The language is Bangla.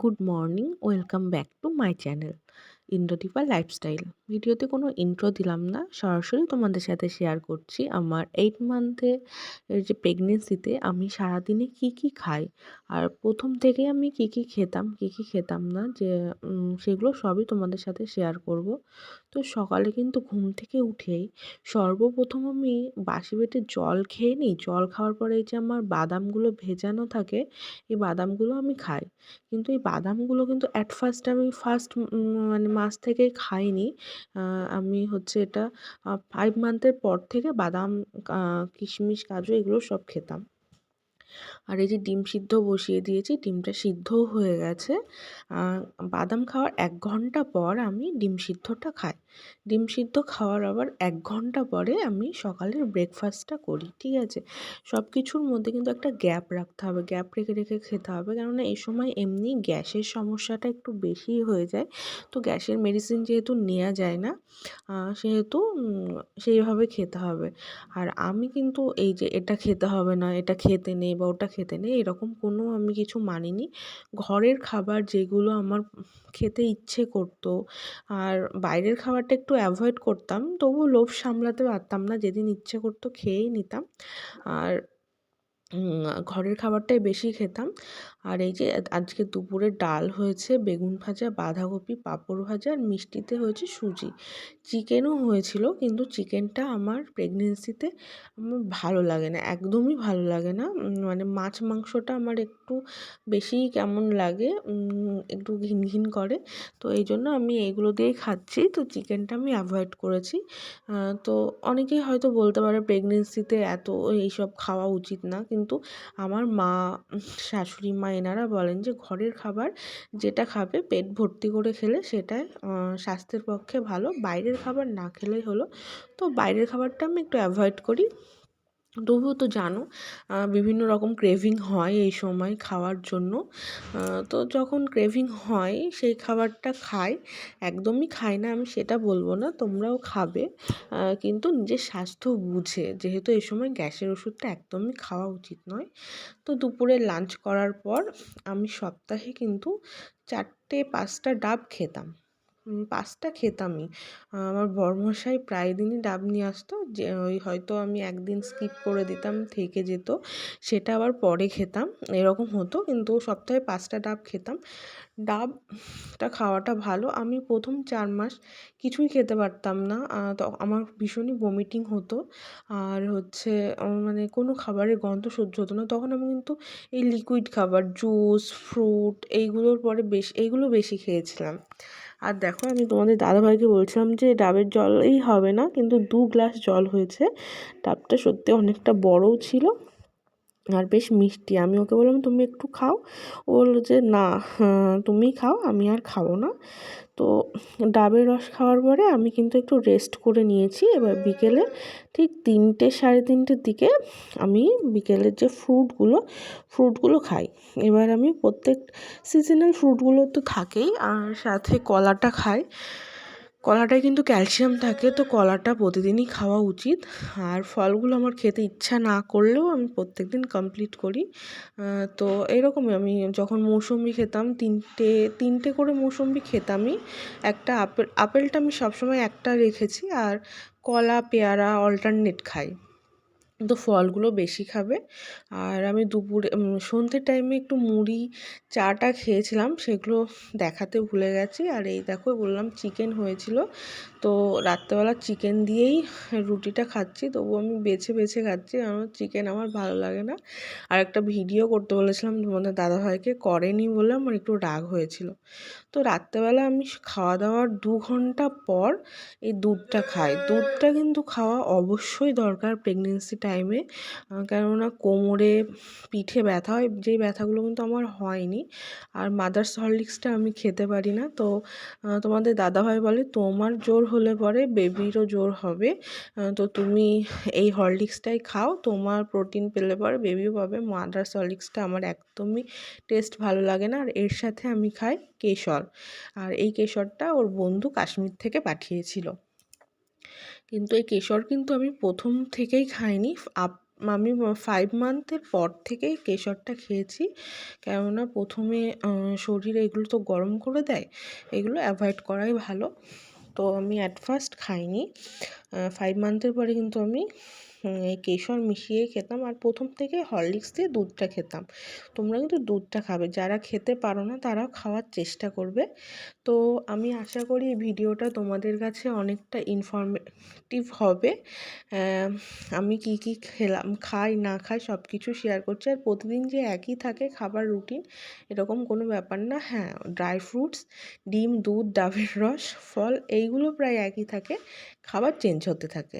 good morning welcome back to my channel Indradipa lifestyle ভিডিওতে কোনো ইন্ট্রো দিলাম না। সরাসরি তোমাদের সাথে শেয়ার করছি আমার এইট মান্থে যে প্রেগনেন্সিতে আমি সারাদিনে কি কি খাই আর প্রথম থেকে আমি কি কি খেতাম, কি কি খেতাম না যে সেগুলো সবই তোমাদের সাথে শেয়ার করব। তো সকালে কিন্তু ঘুম থেকে উঠেই সর্বপ্রথম আমি বাসি পেটে জল খেয়ে নিই। জল খাওয়ার পরে এই যে আমার বাদামগুলো ভেজানো থাকে, এই বাদামগুলো আমি খাই। কিন্তু এই বাদামগুলো কিন্তু অ্যাট ফার্স্ট আমি ফার্স্ট মানে মাস থেকে খাইনি। আমি হচ্ছে এটা ফাইভ মান্থের পর থেকে বাদাম কিশমিশ, কাজু এগুলো সব খেতাম। আর এই যে ডিম সিদ্ধ বসিয়ে দিয়েছি, ডিমটা সিদ্ধও হয়ে গেছে। বাদাম খাওয়ার এক ঘণ্টা পর আমি ডিম সিদ্ধটা খাই। ডিম সিদ্ধ খাওয়ার আবার এক ঘণ্টা পরে আমি সকালের ব্রেকফাস্টটা করি, ঠিক আছে? সব কিছুর মধ্যে কিন্তু একটা গ্যাপ রাখতে হবে গ্যাপ রেখে রেখে খেতে হবে। কেননা এই সময় এমনি গ্যাসের সমস্যাটা একটু বেশিই হয়ে যায়। তো গ্যাসের মেডিসিন যেহেতু নেওয়া যায় না সেহেতু সেইভাবে খেতে হবে। আর আমি কিন্তু এই যে এটা খেতে হবে না, এটা খেতে নেই বা ওটা খেতে নেই, এরকম কোনো আমি কিছু মানিনি। ঘরের খাবার যেগুলো আমার খেতে ইচ্ছে করতো, আর বাইরের খাবারটা একটু অ্যাভয়েড করতাম তবু লোভ সামলাতে পারতাম না, যেদিন ইচ্ছে করতো খেয়েই নিতাম। আর ঘরের খাবারটাই বেশি খেতাম। আর এই যে আজকে দুপুরে ডাল হয়েছে, বেগুন ভাজা, বাঁধাকপি, পাঁপড় ভাজা আর মিষ্টিতে হয়েছে সুজি। চিকেনও হয়েছিল, কিন্তু চিকেনটা আমার প্রেগনেন্সিতে আমার ভালো লাগে না, একদমই ভালো লাগে না। মানে মাছ মাংসটা আমার একটু বেশিই কেমন লাগে একটু ঘিন ঘিন করে। তো এই জন্য আমি এইগুলো দিয়েই খাচ্ছি, তো চিকেনটা আমি অ্যাভয়েড করেছি। তো অনেকেই হয়তো বলতে পারে প্রেগনেন্সিতে এত এইসব খাওয়া উচিত না কিন্তু আমার মা, শাশুড়ি, মা এনারা বলেন যে ঘরের খাবার যেটা খাবে পেট ভর্তি করে খেলে সেটাই স্বাস্থ্যের পক্ষে ভালো। বাইরের খাবার না খেলেই হলো। তো বাইরের খাবারটা আমি একটু অ্যাভয়েড করি। তবুও তো জানো বিভিন্ন রকম ক্রেভিং হয় এই সময় খাওয়ার জন্য। তো যখন ক্রেভিং হয়, সেই খাবারটা খাই। একদমই খাই না, আমি সেটা বলব না, তোমরাও খাবে। কিন্তু নিজের স্বাস্থ্য বুঝে, যেহেতু এই সময় গ্যাসের ওষুধটা একদমই খাওয়া উচিত নয়। তো দুপুরে লাঞ্চ করার পর আমি সপ্তাহে কিন্তু চারটে পাঁচটা ডাব খেতাম। পাঁচটা খেতামই। আমার বরমশাই প্রায় দিনই ডাব নিয়ে আসতো, যে ওই হয়তো আমি একদিন স্কিপ করে দিতাম, থেকে যেত। সেটা আবার পরে খেতাম, এরকম হতো। কিন্তু সপ্তাহে পাঁচটা ডাব খেতাম। ডাবটা খাওয়াটা ভালো। আমি প্রথম চার মাস কিছুই খেতে পারতাম না। আমার ভীষণই বমিটিং হতো। আর হচ্ছে মানে কোনো খাবারের গন্ধ সহ্য হতো না। তখন আমি কিন্তু এই লিকুইড খাবার জুস ফ্রুট এইগুলোর পরে বেশি, এইগুলো বেশি খেয়েছিলাম। আর দেখো, আমি তোমাদের দাদাভাইকে বলছিলাম যে ডাবের জলই হবে না, কিন্তু দু গ্লাস জল হয়েছে। ডাবটা সত্যি অনেকটা বড়ও ছিল। আর বেশ মিষ্টি। আমি ওকে বললাম, তুমি একটু খাও। ও বলল যে, না তুমি খাও, আমি আর খাব না। তো ডাবের রস খাওয়ার পরে আমি কিন্তু একটু রেস্ট করে নিয়েছি। এবার বিকেলে ঠিক তিনটে সাড়ে তিনটের দিকে আমি বিকেলের যে ফ্রুটগুলো ফ্রুটগুলো খাই। এবার আমি প্রত্যেক সিজনাল ফ্রুটগুলো তো থাকেই, আর সাথে কলাটা খাই। কলাটায় কিন্তু ক্যালসিয়াম থাকে, তো কলাটা প্রতিদিনই খাওয়া উচিত। আর ফলগুলো আমার খেতে ইচ্ছা না করলেও আমি প্রত্যেক দিন কমপ্লিট করি তো এরকমই আমি যখন মৌসুমি খেতাম, তিনটে তিনটে করে মৌসুমি খেতামই। একটা আপেল, আপেলটা আমি সবসময় একটা রেখেছি, আর কলা, পেয়ারা অল্টারনেট খাই। তো ফলগুলো বেশি খাবে। আর আমি দুপুরে সন্ধ্যের টাইমে একটু মুড়ি, চাটা খেয়েছিলাম, সেগুলো দেখাতে ভুলে গেছি। আর এই দেখো, বললাম চিকেন হয়েছিল। তো রাত্রেবেলা চিকেন দিয়েই রুটিটা খাচ্ছি। তবু আমি বেছে বেছে খাচ্ছি কারণ চিকেন আমার ভালো লাগে না। আর একটা ভিডিও করতে বলেছিলাম তোমাদের দাদাভাইকে, করেনি বলে আমার একটু রাগ হয়েছিল। তো রাত্রেবেলা আমি খাওয়া দাওয়ার দু ঘণ্টা পর এই দুধটা খাই। দুধটা কিন্তু খাওয়া অবশ্যই দরকার প্রেগনেন্সি টাইমে কেননা কোমরে পিঠে ব্যথা হয়, যেই ব্যথাগুলো কিন্তু আমার হয়নি। আর মাদার্স হরলিক্সটা আমি খেতে পারি না। তো তোমাদের দাদাভাই বলে, তোমার জোর হলে পরে বেবিরও জোর হবে। তো তুমি এই হরলিক্সটাই খাও। তোমার প্রোটিন পেলে পরে বেবিও পাবে। মাদার্স হরলিক্সটা আমার একদমই টেস্ট ভালো লাগে না। আর এর সাথে আমি খাই কেশর। আর এই কেশরটা ওর বন্ধু কাশ্মীর থেকে পাঠিয়েছিল। কিন্তু এই কেশর কিন্তু আমি প্রথম থেকেই খাইনি। আপ, আমি ফাইভ মান্থের পর থেকেই কেশরটা খেয়েছি। কেননা প্রথমে শরীরে এগুলো তো গরম করে দেয়, এগুলো অ্যাভয়েড করাই ভালো। তো আমি অ্যাট ফার্স্ট খাইনি। ফাইভ মান্থের পরে কিন্তু আমি কেশর মিশিয়ে খেতাম আর প্রথম থেকে হরলিক্স দিয়ে দুধটা খেতাম। তোমরা কিন্তু দুধটা খাবে। যারা খেতে পারো না, তারাও খাওয়ার চেষ্টা করবে। তো আমি আশা করি এই ভিডিওটা তোমাদের কাছে অনেকটা ইনফরমেটিভ হবে। আমি কি কি খেলাম, খাই, না খাই সব কিছু শেয়ার করছি। আর প্রতিদিন যে একই থাকে খাবার রুটিন এরকম কোনো ব্যাপার না। হ্যাঁ ড্রাই ফ্রুটস ডিম, দুধ, ডাবের রস, ফল, এইগুলো প্রায় একই থাকে। খাবার চেঞ্জ হতে থাকে।